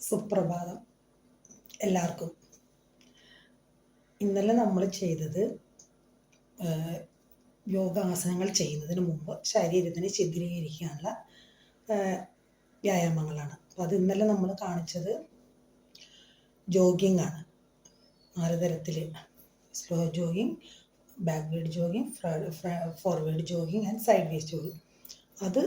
സുപ്രഭാതം. എല്ലാവർക്കും. ഇന്നലെ നമ്മൾ ചെയ്തത് യോഗാസനങ്ങൾ ചെയ്യുന്നതിന് മുമ്പ് ശരീരത്തിനെ ചിത്രീകരിക്കാനുള്ള ഏഹ്, വ്യായാമങ്ങളാണ്. അപ്പോൾ അത് ഇന്നലെ നമ്മൾ കാണിച്ചത് ജോഗിങ് ആണ്. നാല് തരത്തിൽ slow jogging backward jogging forward jogging and sideways jogging അത്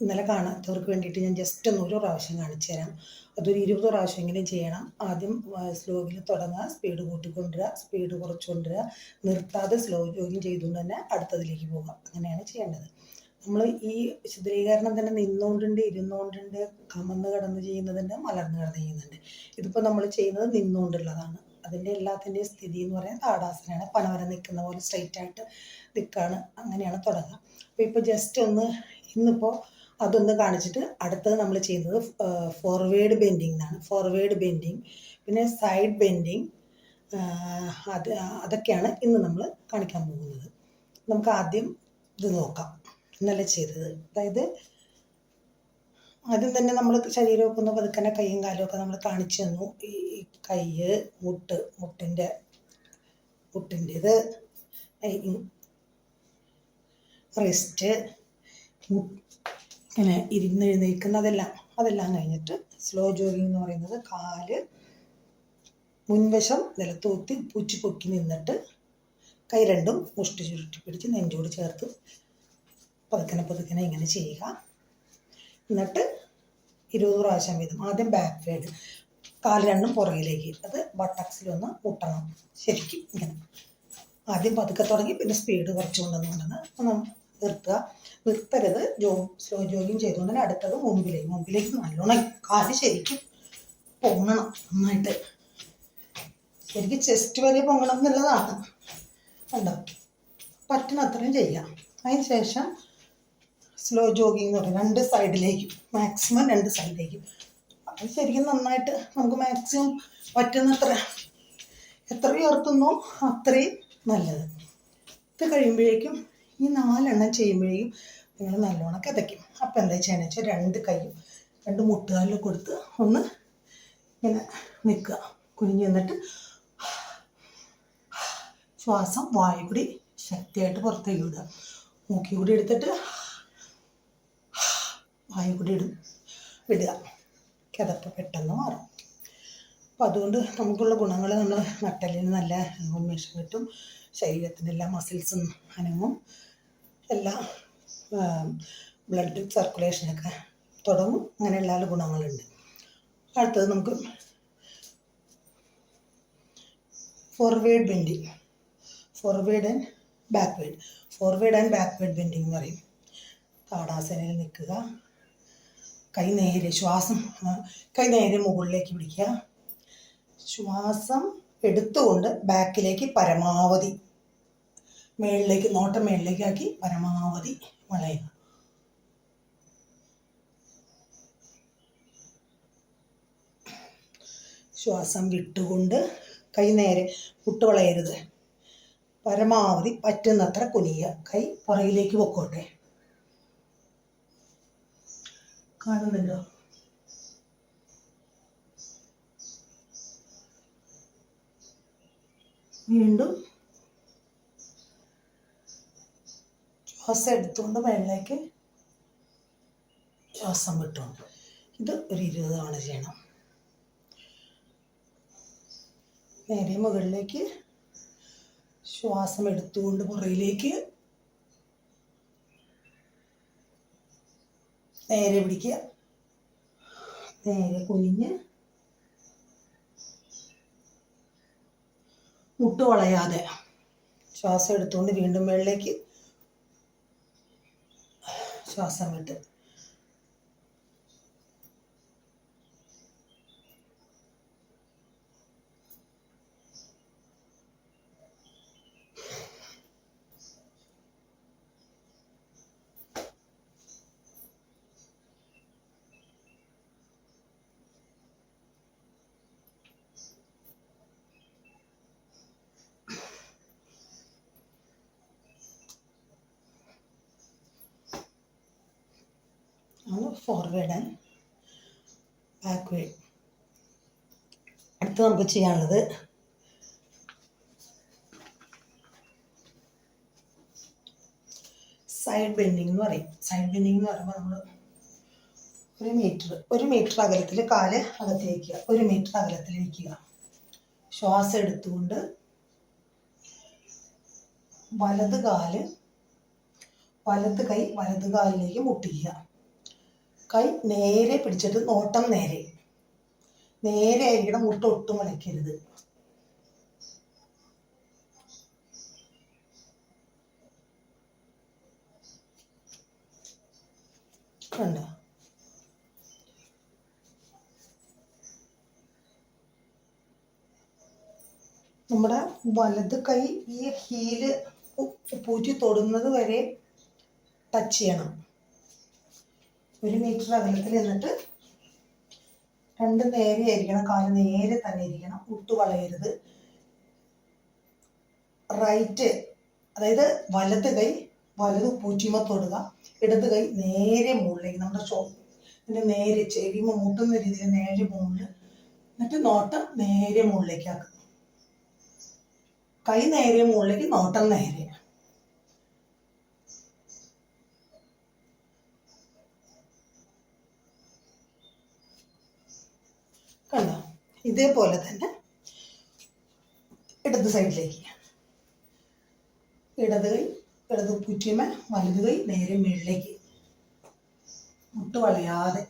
ഇന്നലെ കാണാത്തവർക്ക് വേണ്ടിയിട്ട് ഞാൻ ജസ്റ്റ് ഒന്നൊരു പ്രാവശ്യം കാണിച്ചു തരാം അതൊരു ഇരുപത് പ്രാവശ്യമെങ്കിലും ചെയ്യണം. ആദ്യം സ്ലോയിൽ തുടങ്ങുക സ്പീഡ് കൂട്ടിക്കൊണ്ടുവരിക സ്പീഡ് കുറച്ചുകൊണ്ടുവരിക നിർത്താതെ സ്ലോ ജോഗിങ് ചെയ്തുകൊണ്ട് തന്നെ അടുത്തതിലേക്ക് പോവുക. അങ്ങനെയാണ് ചെയ്യേണ്ടത്. നമ്മൾ ഈ ചിത്രീകരണം തന്നെ നിന്നുകൊണ്ടുണ്ട് ഇരുന്നുകൊണ്ടുണ്ട് കമന്ന് കിടന്ന് ചെയ്യുന്നതുണ്ട് മലർന്ന് കിടന്ന് ചെയ്യുന്നുണ്ട് ഇതിപ്പോൾ നമ്മൾ ചെയ്യുന്നത് നിന്നുകൊണ്ടുള്ളതാണ് അതിന്റെ എല്ലാത്തിന്റെയും സ്ഥിതി എന്ന് പറയുന്നത് താടാസനയാണ് പനവരം നിൽക്കുന്ന പോലെ സ്ട്രൈറ്റ് ആയിട്ട് നിൽക്കുകയാണ് അങ്ങനെയാണ് തുടങ്ങുക. അപ്പോൾ ഇപ്പോൾ ജസ്റ്റ് ഒന്ന് ഇന്നിപ്പോൾ അതൊന്ന് കാണിച്ചിട്ട് അടുത്തത് നമ്മൾ ചെയ്യുന്നത് ഫോർവേഡ് ബെൻഡിങ് എന്നാണ് ഫോർവേഡ് ബെൻഡിങ് പിന്നെ സൈഡ് ബെൻഡിങ് അത് അതൊക്കെയാണ് ഇന്ന് നമ്മൾ കാണിക്കാൻ പോകുന്നത്. നമുക്ക് ആദ്യം ഇത് നോക്കാം. ഇന്നലെ ചെയ്തത്? അതായത് ആദ്യം തന്നെ നമ്മൾ ശരീരമൊക്കെ ഒന്ന് പതുക്കനെ കൈയും കാലും ഒക്കെ നമ്മൾ കാണിച്ചു തന്നു. ഈ കൈ മുട്ട് മുട്ടിന്റെ ഇത് റിസ്റ്റ് ഇങ്ങനെ ഇരുന്ന് എഴുന്നേൽക്കുന്നതെല്ലാം അതെല്ലാം കഴിഞ്ഞിട്ട് സ്ലോ ജോഗിങ് എന്ന് പറയുന്നത് കാൽ മുൻവശം നിലത്തൂത്തി പൂച്ചി പൊക്കി നിന്നിട്ട് കൈ രണ്ടും മുഷ്ടി ചുരുട്ടി പിടിച്ച് നെഞ്ചോട് ചേർത്ത് പതുക്കനെ പതുക്കനെ ഇങ്ങനെ ചെയ്യുക. എന്നിട്ട് ഇരുപത് പ്രാവശ്യം വീതം ആദ്യം ബാക്ക് സൈഡ് കാൽ രണ്ടും പുറകിലേക്ക് അത് ബട്ടക്സിലൊന്ന് മുട്ടണം ശരിക്കും ഇങ്ങനെ. ആദ്യം പതുക്കെ തുടങ്ങി പിന്നെ സ്പീഡ് കുറച്ച് കൊണ്ടുവന്നുകൊണ്ടെന്ന് ഒന്ന് നിർത്തുക. നിർത്തരുത്. ജോ സ്ലോ ജോഗിങ് ചെയ്തുകൊണ്ട് തന്നെ അടുത്തത് മുമ്പിലേക്ക് മുമ്പിലേക്ക് നല്ലോണം കാൽ ശരിക്കും പൊങ്ങണം നന്നായിട്ട്. ശരിക്കും ചെസ്റ്റ് വരെ പൊങ്ങണം എന്നുള്ളതാണ്. കണ്ടോ? പറ്റുന്ന അത്രയും ചെയ്യാം. അതിന് ശേഷം സ്ലോ ജോഗിങ് എന്ന് പറയും. രണ്ട് സൈഡിലേക്കും മാക്സിമം രണ്ട് സൈഡിലേക്കും അത് ശരിക്കും നന്നായിട്ട് നമുക്ക് മാക്സിമം പറ്റുന്നത്ര എത്ര ഉയർത്തുന്നു അത്രയും നല്ലത്. ഇത് കഴിയുമ്പോഴേക്കും ഈ നാലെണ്ണം ചെയ്യുമ്പോഴേക്കും നിങ്ങൾ നല്ലോണം കിതയ്ക്കും. അപ്പം എന്താ ചെയ്യണമെന്ന് വെച്ചാൽ രണ്ട് കൈയും രണ്ട് മുട്ടുകാലിൽ കൊടുത്ത് ഒന്ന് ഇങ്ങനെ നിൽക്കുക. കുനിഞ്ഞു നിന്നിട്ട് ശ്വാസം വായുപിടി ശക്തിയായിട്ട് പുറത്തേക്ക് വിടുക. മൂക്കി കൂടി എടുത്തിട്ട് വായു കൂടി ഇടും വിടുക കിതപ്പ് പെട്ടെന്ന് മാറും. അപ്പോൾ അതുകൊണ്ട് നമുക്കുള്ള ഗുണങ്ങൾ നമ്മൾ നട്ടലിന് നല്ല ഉന്മേഷം കിട്ടും. ശരീരത്തിന്റെ എല്ലാ മസിൽസും അനങ്ങും. എല്ലാ ബ്ലഡ് സർക്കുലേഷനൊക്കെ തുടങ്ങും. അങ്ങനെ എല്ലാ ഗുണങ്ങളുണ്ട്. അടുത്തത് നമുക്ക് forward bending forward and backward forward and backward bending എന്ന് പറയും. താടാസനയിൽ നിൽക്കുക. കൈ നേരെ ശ്വാസം കൈ നേരെ മുകളിലേക്ക് പിടിക്കുക. ശ്വാസം എടുത്തുകൊണ്ട് ബാക്കിലേക്ക് പരമാവധി മേളിലേക്ക് നോട്ടം മേളിലേക്കാക്കി പരമാവധി വളയുക. ശ്വാസം വിട്ടുകൊണ്ട് കൈ നേരെ വിട്ടുവളയരുത് പരമാവധി പറ്റുന്നത്ര കുനിയ കൈ പുറകിലേക്ക് പൊക്കോട്ടെ. കാണുന്നുണ്ടോ? വീണ്ടും ശ്വാസം എടുത്തുകൊണ്ട് മേളിലേക്ക് ശ്വാസം വിട്ടുകൊണ്ട് ഇത് ഒരു ഇരുപത് തവണ ചെയ്യണം. നേരെ മുകളിലേക്ക് ശ്വാസം എടുത്തുകൊണ്ട് പുറയിലേക്ക് നേരെ പിടിക്കുക. നേരെ കുനിഞ്ഞ് മുട്ട് വളയാതെ ശ്വാസം എടുത്തുകൊണ്ട് വീണ്ടും മേളിലേക്ക് ശ്വാസം വിട്ട് ആണ് ഫോർവേഡ് ആൻഡ് ബാക്ക്വേഡ് അടുത്ത് നമുക്ക് ചെയ്യാനുള്ളത് സൈഡ് ബെൻഡിങ് എന്ന് പറയും. സൈഡ് ബെൻഡിങ് എന്ന് പറയുമ്പോൾ നമ്മൾ ഒരു മീറ്റർ ഒരു മീറ്റർ അകലത്തിൽ കാൽ അകത്ത് വയ്ക്കുക ഒരു മീറ്റർ അകലത്തിൽ വയ്ക്കുക ശ്വാസം എടുത്തുകൊണ്ട് വലത് കാൽ വലത് കൈ വലത് കാലിലേക്ക് മുട്ടിക്കുക. കൈ നേരെ പിടിച്ചിട്ട് നോട്ടം നേരെ. നേരെ ആയിരിക്കണം മുട്ട ഒട്ടും വളയ്ക്കരുത് കണ്ടോ? നമ്മുടെ വലത് കൈ ഈ ഹീൽ പൂറ്റി തൊടുന്നത് വരെ ടച്ച് ചെയ്യണം. ഒരു മീറ്റർ അകലത്തിൽ നിന്നിട്ട് രണ്ട് നേരെ ആയിരിക്കണം കാൽ നേരെ തന്നെ ഇരിക്കണം ഒട്ടു വളയരുത്. റൈറ്റ് അതായത് വലത് കൈ വലത് പൂറ്റിമ തൊടുക. ഇടത് കൈ നേരെ മുകളിലേക്ക് നമ്മുടെ ഇതിന്റെ നേരെ ചെവിമ മുട്ടുന്ന രീതിയിൽ നേരെ മുകളിൽ എന്നിട്ട് നോട്ടം നേരെ മുകളിലേക്ക് ആക്കുക. കൈ നേരെ മുകളിലേക്ക് നോട്ടം നേരെ. കണ്ടോ? ഇതേപോലെ തന്നെ ഇടത് സൈഡിലേക്ക്. ഇടത് കൈ ഇടത് കുറ്റിമ വലത് കൈ നേരെ മുകളിലേക്ക് മുട്ട് വളയാതെ.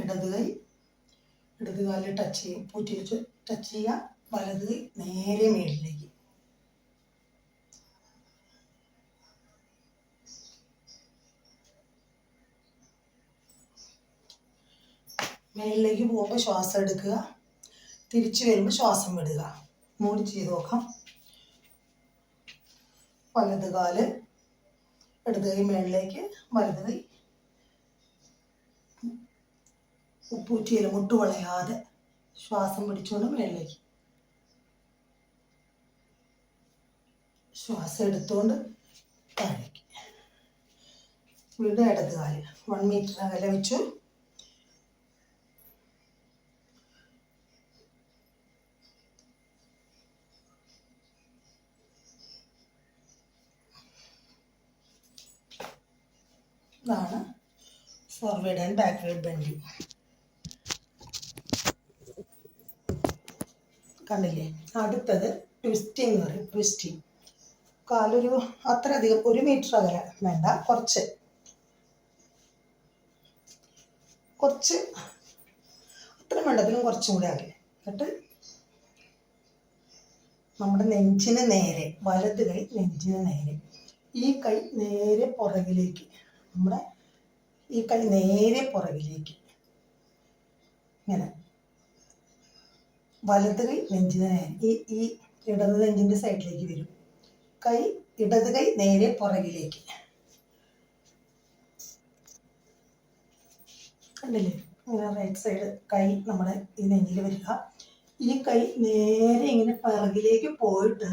ഇടത് കൈ ഇടത് കാലിൽ ടച്ച് ചെയ്യും. പൂറ്റി വെച്ച് ടച്ച് ചെയ്യുക. വലത് നേരെ മേളിലേക്ക്. മേളിലേക്ക് പോകുമ്പോൾ ശ്വാസം എടുക്കുക. തിരിച്ചു വരുമ്പോൾ ശ്വാസം വിടുക. മൂടി ചെയ്ത് നോക്കാം. വലത് കാൽ ഇടത് കൈ മേളിലേക്ക് വലത് കൈ ഉപ്പൂറ്റിയിൽ മുട്ടുവളയാതെ ശ്വാസം പിടിച്ചുകൊണ്ട് മേളിലേക്ക് ശ്വാസം എടുത്തുകൊണ്ട് താഴേക്ക്. വീണ്ടും ഇടത് കാൽ. വൺ മീറ്റർ അകലെ വെച്ചു. ഇതാണ് ഫോർവേഡ് ആൻഡ് ബാക്ക്വേഡ് ബെൻഡിങ് കണ്ടില്ലേ? അടുത്തത് ട്വിസ്റ്റിംഗ് എന്ന് പറയും. ട്വിസ്റ്റിംഗ് കാലൊരു അത്ര അധികം ഒരു മീറ്റർ അകലെ. വേണ്ട കുറച്ച്. കുറച്ച്. അത്ര വേണ്ടതിലും കുറച്ചും കൂടെ അകലെ എന്നിട്ട് നമ്മുടെ നെഞ്ചിന് നേരെ വലത് കൈ നെഞ്ചിന് നേരെ. ഈ കൈ നേരെ പുറകിലേക്ക് നമ്മുടെ ഈ കൈ നേരെ പുറകിലേക്ക്. ഇങ്ങനെ. വലത് കൈ നെഞ്ചിന് ഈ ഈ ഇടത് നെഞ്ചിന്റെ സൈഡിലേക്ക് വരും. കൈ ഇടത് കൈ നേരെ പുറകിലേക്ക്. കണ്ടില്ലേ? ഇങ്ങനെ റൈറ്റ് സൈഡ് കൈ നമ്മുടെ ഈ നെഞ്ചിൽ വരിക. ഈ കൈ നേരെ ഇങ്ങനെ പിറകിലേക്ക് പോയിട്ട്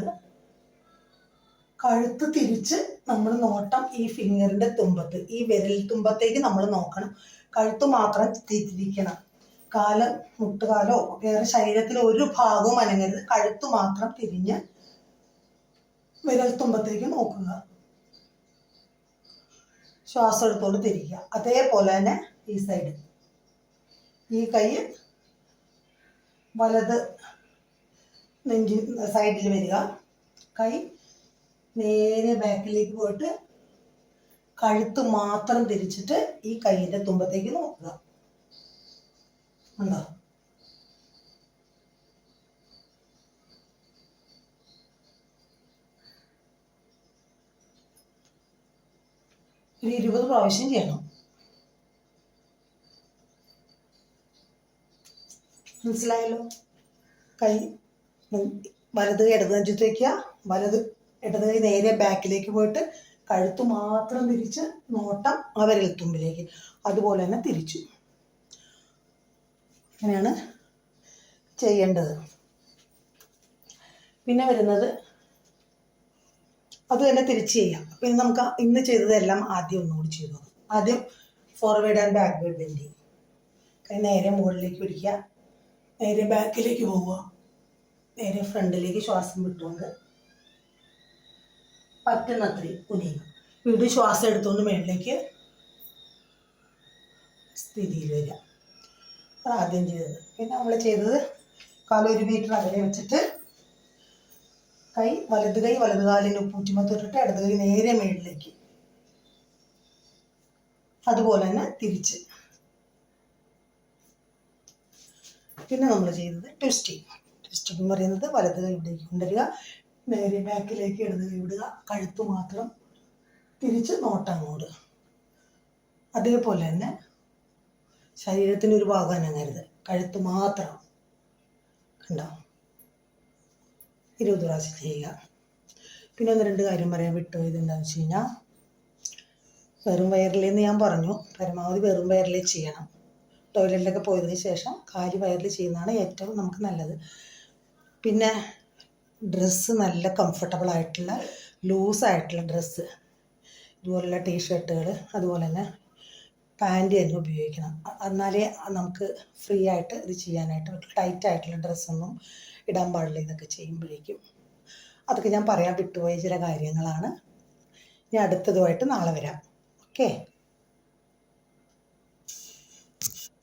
കഴുത്ത് തിരിച്ച് നമ്മൾ നോട്ടം ഈ ഫിംഗറിന്റെ തുമ്പത്ത് ഈ വിരൽ തുമ്പത്തേക്ക് നമ്മൾ നോക്കണം. കഴുത്ത് മാത്രം തിരിക്കണം കാൽ മുട്ടുകാലോ വേറെ ശരീരത്തിലെ ഒരു ഭാഗവും അനങ്ങരുത്. കഴുത്ത് മാത്രം തിരിഞ്ഞ് വിരൽ തുമ്പത്തേക്ക് നോക്കുക. ശ്വാസം എടുത്തോണ്ട് തിരിക്കുക. അതേപോലെ തന്നെ ഈ സൈഡ് ഈ കൈ വലത് നെഞ്ചി സൈഡിൽ വരിക. കൈ നേരെ ബാക്കിലേക്ക് പോയിട്ട് കഴുത്ത് മാത്രം തിരിച്ചിട്ട് ഈ കൈയിന്റെ തുമ്പത്തേക്ക് നോക്കുക. ഉണ്ടോ? ഒരു ഇരുപത് പ്രാവശ്യം ചെയ്യണം. മനസ്സിലായല്ലോ? കൈ വലത് ഇടത് നെഞ്ചത്ത് വയ്ക്കുക വലത് ഇടത് കൈ നേരെ ബാക്കിലേക്ക് പോയിട്ട് കഴുത്ത് മാത്രം തിരിച്ച് നോട്ടം ആ തുമ്പിലേക്ക് അതുപോലെ തന്നെ തിരിച്ചു. അങ്ങനെയാണ് ചെയ്യേണ്ടത്. പിന്നെ വരുന്നത് അത് തന്നെ തിരിച്ച് ചെയ്യാം. പിന്നെ നമുക്ക് ഇന്ന് ചെയ്തതെല്ലാം ആദ്യം ഒന്നുകൂടി ചെയ്തു ആദ്യം ഫോർവേഡ് ആൻഡ് ബാക്ക്വേഡ് ബെൻഡിങ് കൈ നേരെ മുകളിലേക്ക് പിടിക്കുക. നേരെ ബാക്കിലേക്ക് പോവുക. നേരെ ഫ്രണ്ടിലേക്ക് ശ്വാസം വിട്ടുകൊണ്ട് പറ്റുന്നത്രയും കുനിയുക വീണ്ടും ശ്വാസം എടുത്തുകൊണ്ട് മേളിലേക്ക് സ്ഥിതിയിൽ വരിക. ആദ്യം ചെയ്തത്. പിന്നെ നമ്മൾ ചെയ്തത് കാലൊരു മീറ്റർ അകലെ വെച്ചിട്ട് കൈ വലത് കൈ വലത് കാലിന് പൂറ്റിമത്തൊട്ടിട്ട് ഇടത് കൈ നേരെ മേളിലേക്ക്. അതുപോലെ തന്നെ തിരിച്ച്. പിന്നെ നമ്മൾ ചെയ്തത് ട്വിസ്റ്റിങ് ട്വിസ്റ്റിംഗ് എന്ന് പറയുന്നത് വലത് കൈ ഇവിടേക്ക് കൊണ്ടുവരിക നേരെ ബാക്കിലേക്ക് ഇടത് കൈ വിടുക കഴുത്ത് മാത്രം തിരിച്ച് നോട്ടങ്ങോട്. അതേപോലെ തന്നെ ശരീരത്തിന് ഒരു ഭാഗം അനങ്ങരുത്. കഴുത്ത് മാത്രം. കണ്ടോ? ഇരുപത് പ്രാവശ്യം ചെയ്യുക. പിന്നെ ഒന്ന് രണ്ട് കാര്യം പറയാൻ വിട്ടു ഇതെന്താണെന്ന് വെച്ച് കഴിഞ്ഞാൽ വെറും വയറിലെന്ന് ഞാൻ പറഞ്ഞു പരമാവധി വെറും വയറിലേ ചെയ്യണം. ടോയ്ലറ്റിലൊക്കെ പോയതിന് ശേഷം കാൽ വയറിൽ ചെയ്യുന്നതാണ് ഏറ്റവും നമുക്ക് നല്ലത്. പിന്നെ ഡ്രസ്സ് നല്ല കംഫർട്ടബിൾ ആയിട്ടുള്ള ലൂസായിട്ടുള്ള ഡ്രസ്സ് ഇതുപോലുള്ള ടീഷർട്ടുകൾ അതുപോലെ തന്നെ പാന്റ് തന്നെ ഉപയോഗിക്കണം. എന്നാലേ നമുക്ക് ഫ്രീ ആയിട്ട് ഇത് ചെയ്യാനായിട്ട് ടൈറ്റ് ആയിട്ടുള്ള ഡ്രസ്സൊന്നും ഇടാൻ പാടില്ല ഇതൊക്കെ ചെയ്യുമ്പോഴേക്കും. അതൊക്കെ ഞാൻ പറയാൻ വിട്ടുപോയ ചില കാര്യങ്ങളാണ്. ഇനി അടുത്തതുമായിട്ട് നാളെ വരാം. ഓക്കെ